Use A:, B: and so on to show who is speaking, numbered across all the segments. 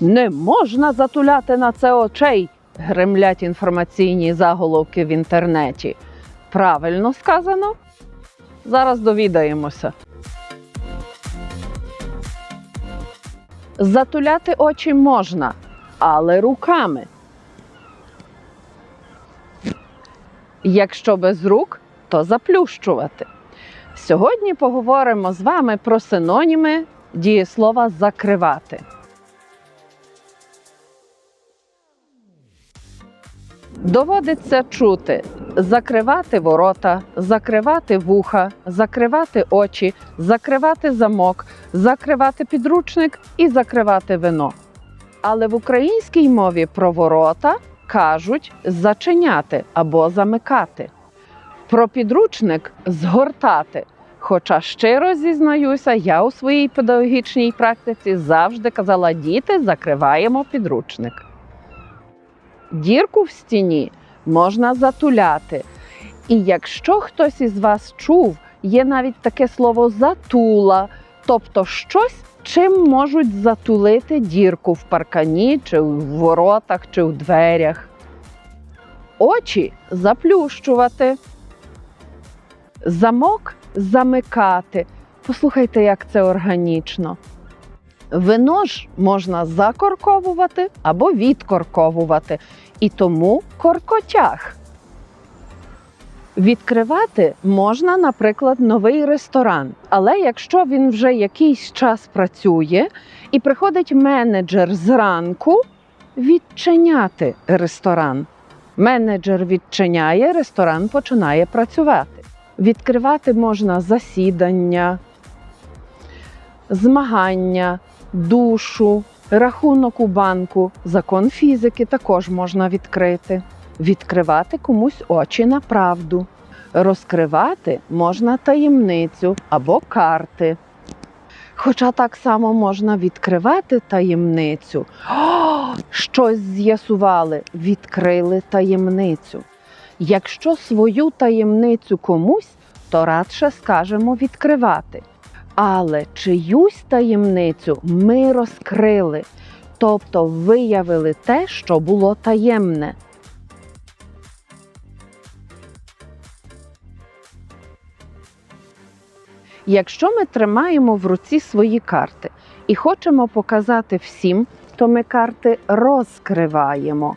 A: Не можна затуляти на це очей, гремлять інформаційні заголовки в інтернеті. Правильно сказано? Зараз довідаємося. Затуляти очі можна, але руками. Якщо без рук, то заплющувати. Сьогодні поговоримо з вами про синоніми дієслова закривати. Доводиться чути закривати ворота, закривати вуха, закривати очі, закривати замок, закривати підручник і закривати вино. Але в українській мові про ворота кажуть зачиняти або замикати. Про підручник згортати. Хоча щиро зізнаюся, я у своїй педагогічній практиці завжди казала: діти, закриваємо підручник. Дірку в стіні можна затуляти. І якщо хтось із вас чув, є навіть таке слово затула, тобто щось, чим можуть затулити дірку в паркані, чи в воротах, чи в дверях. Очі заплющувати. Замок замикати. Послухайте, як це органічно. Вино ж можна закорковувати або відкорковувати, і тому коркотяг. Відкривати можна, наприклад, новий ресторан. Але якщо він вже якийсь час працює і приходить менеджер зранку відчиняти ресторан. Менеджер відчиняє, ресторан починає працювати. Відкривати можна засідання, змагання, душу, рахунок у банку, закон фізики також можна відкрити. Відкривати комусь очі на правду. Розкривати можна таємницю або карти. Хоча так само можна відкривати таємницю. О, щось з'ясували, відкрили таємницю. Якщо свою таємницю комусь, то радше скажемо відкривати. Але чиюсь таємницю ми розкрили, тобто виявили те, що було таємне. Якщо ми тримаємо в руці свої карти і хочемо показати всім, то ми карти розкриваємо.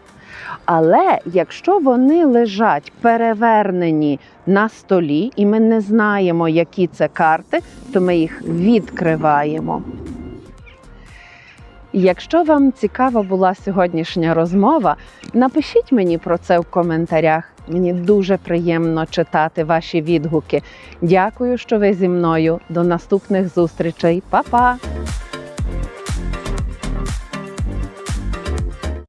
A: Але якщо вони лежать перевернені на столі, і ми не знаємо, які це карти, то ми їх відкриваємо. Якщо вам цікава була сьогоднішня розмова, напишіть мені про це в коментарях. Мені дуже приємно читати ваші відгуки. Дякую, що ви зі мною. До наступних зустрічей. Па-па!